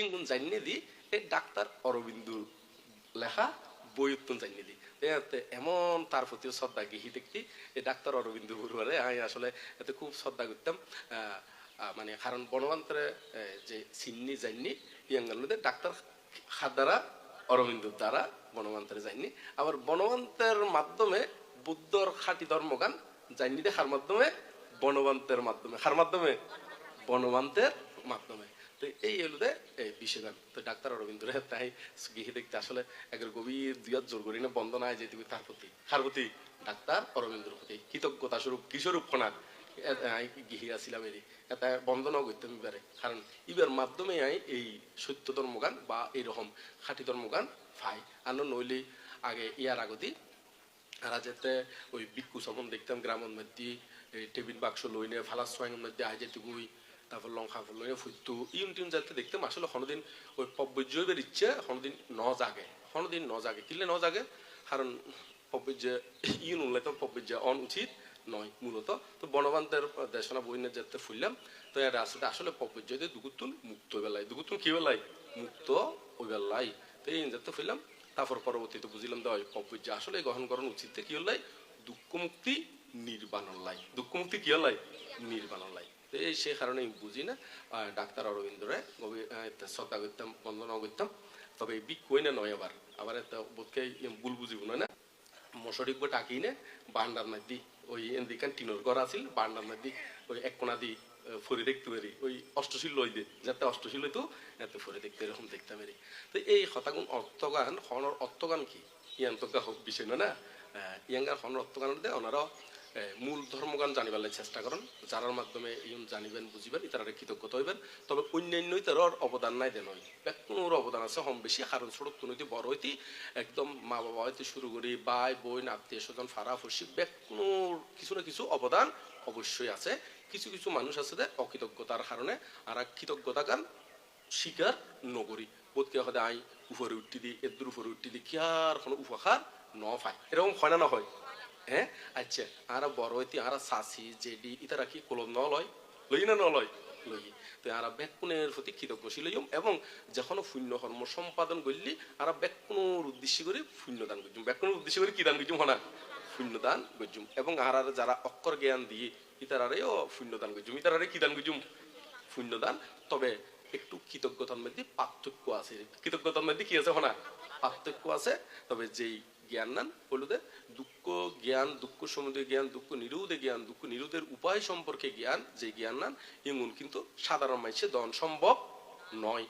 ইঙ্গুন জানিয়ে দি এই ডাক্তার অরবিন্দু লেখা বই উত্তম জানিয়ে দি। এমন তার প্রতি শ্রদ্ধা গিহি দেখি এই ডাক্তার অরবিন্দ বড়ুয়ারে আমি আসলে এতে খুব শ্রদ্ধা করতাম। মানে কারণ বনবান্তরে যে সিন্নি জাননি ইয়াঙ্গার মধ্যে ডাক্তার খাদ্দারা অরবিন্দ দ্বারা বনবান্তরে যায়নি আবার বনবান্তের মাধ্যমে বুদ্ধর খাঁটি ধর্মগান যায়নি দেখার মাধ্যমে বনবান্তের মাধ্যমে, খার মাধ্যমে বনবান্তের মাধ্যমে। তো এই হলো দে এই বিষয়গান তো ডাক্তার অরবিন্দ তাই গিয়ে দেখতে আসলে একের গভীর দুয়ার জোর করি না বন্দনায় যে তুমি তার প্রতি কার প্রতি ডাক্তার অরবিন্দর প্রতি। কৃতজ্ঞতা স্বরূপ, কিশোরূপ ফোনার গিহি আসিলাম এরি। এটা বন্দনাও করতাম এবারে কারণ ইবার মাধ্যমে আই, এই সত্য ধর্মগান বা এইরকম খাঁটি ধর্মগান পাই। আর নইলে আগে ইয়ার আগতি আর যেতে ওই বিক্ষু সবন দেখতাম গ্রামের মধ্যে টেবিল বাক্স লইনে, ফালাস সোয়াইনের মধ্যে আই যেতে তারপর লঙ্কা ফুল লইনে ফুটতু। ইউন টিউন যাতে দেখতাম আসলে কোনোদিন ওই পব্বজ্যের ইচ্ছে কোনোদিন ন জাগে কোনোদিন ন জাগে কিনলে ন জাগে কারণ পব্বজ্য ইউন উনলে তো পব্বজ্য অন উচিত নয় মূলত। তো বনবান্তের দেশনা বইনে যেতে ফুললাম তো এর আসলে আসলে পব্বজ্যতে দুগুতুন মুক্ত বেলায় দুগুতুন কি বেলায় মুক্ত ওই বেলায় তো এই যেতে ফুললাম তারপর পরবর্তীতে বুঝিলাম যে ওই পব্বজ্য আসলে গ্রহণ করার উচিত কি হলাই দুঃখ মুক্তি নির্বাণ লাই। দুঃখ মুক্তি কি হলাই নির্বাণ লাই। তো এই সে কারণে আমি বুঝি না। ডাক্তার আহ, এতে শ্রদ্ধা করতাম বন্দনা করতাম তবে বিক কই না নয় আবার। আবার বোধকে ভুল বুঝিব না মশারি করে টাকি নে বান্ডার না দি ওই এদিকান টিনোর ঘর আছিল বান্ডার না দি ওই এক কোনা দি ফরি দেখতে পারি। ওই অষ্টশীল লই দে যাতে অষ্টশীল হইতো এত ফরি দেখতে এরকম দেখতে পারি। তো এই হতাগুণ অর্থগান হনর অর্থগান কি? ইয়ান তো বিষয় না ইয়াঙ্গার হনর অর্থগান দে ওনারা মূল ধর্মগান জানিবার চেষ্টা করেন। যারার মাধ্যমে ইউন জানিবেন, বুঝিবেন ইতারা কৃতজ্ঞতা হইবেন। তবে অন্যান্য ইতারর অবদান নাই দেন বেকুনোর অবদান আছে, হম বেশি। কারণ ছোট নদী বড় হইতে, একদম মা বাবা হইতে শুরু করি, ভাই, বোন, আত্মীয় স্বজন, ফারা, ফসি বেকুনোর কিছু না কিছু অবদান অবশ্যই আছে। কিছু কিছু মানুষ আছে যে অকৃতজ্ঞতার কারণে আর কৃতজ্ঞতা গান স্বীকার নগরী। বোধকে হদে আই উপরে উঠি দি এদুর উপরে উঠি দি, কি আর কোনো উপকার ন পায়। এরকম হয় না না হয়? হ্যাঁ আচ্ছা আর বড় হইতে আর সাসি, জেডি, ইতারা কি কলম ন লই না ন লই। তো আর বেকুনের প্রতি কৃতজ্ঞশীল হইম এবং যখন শূন্য কর্ম সম্পাদন করলি আর বেকুনোর উদ্দেশ্য করে শূন্য দান করছুম। বেকুনোর উদ্দেশ্য করে কি দান করছুম হনা শূন্য দান করছুম। এবং আর যারা অক্ষর জ্ঞান দিয়ে ইতারারেও শূন্য দান করছুম। ইতারারে কি দান করছুম? শূন্যদান। তবে একটু কৃতজ্ঞতার মধ্যে পার্থক্য আছে। কৃতজ্ঞতার মধ্যে কি আছে হনা পার্থক্য আছে। তবে যেই জ্ঞান নান বলুদে দুঃখ জ্ঞান, দুঃখ সম্বন্ধে জ্ঞান, দুঃখ নিরোধে জ্ঞান, দুঃখ নিরোধের উপায় সম্পর্কে জ্ঞান, যে জ্ঞান নান এমন কিন্তু সাধারণ মানুষের দন সম্ভব নয়।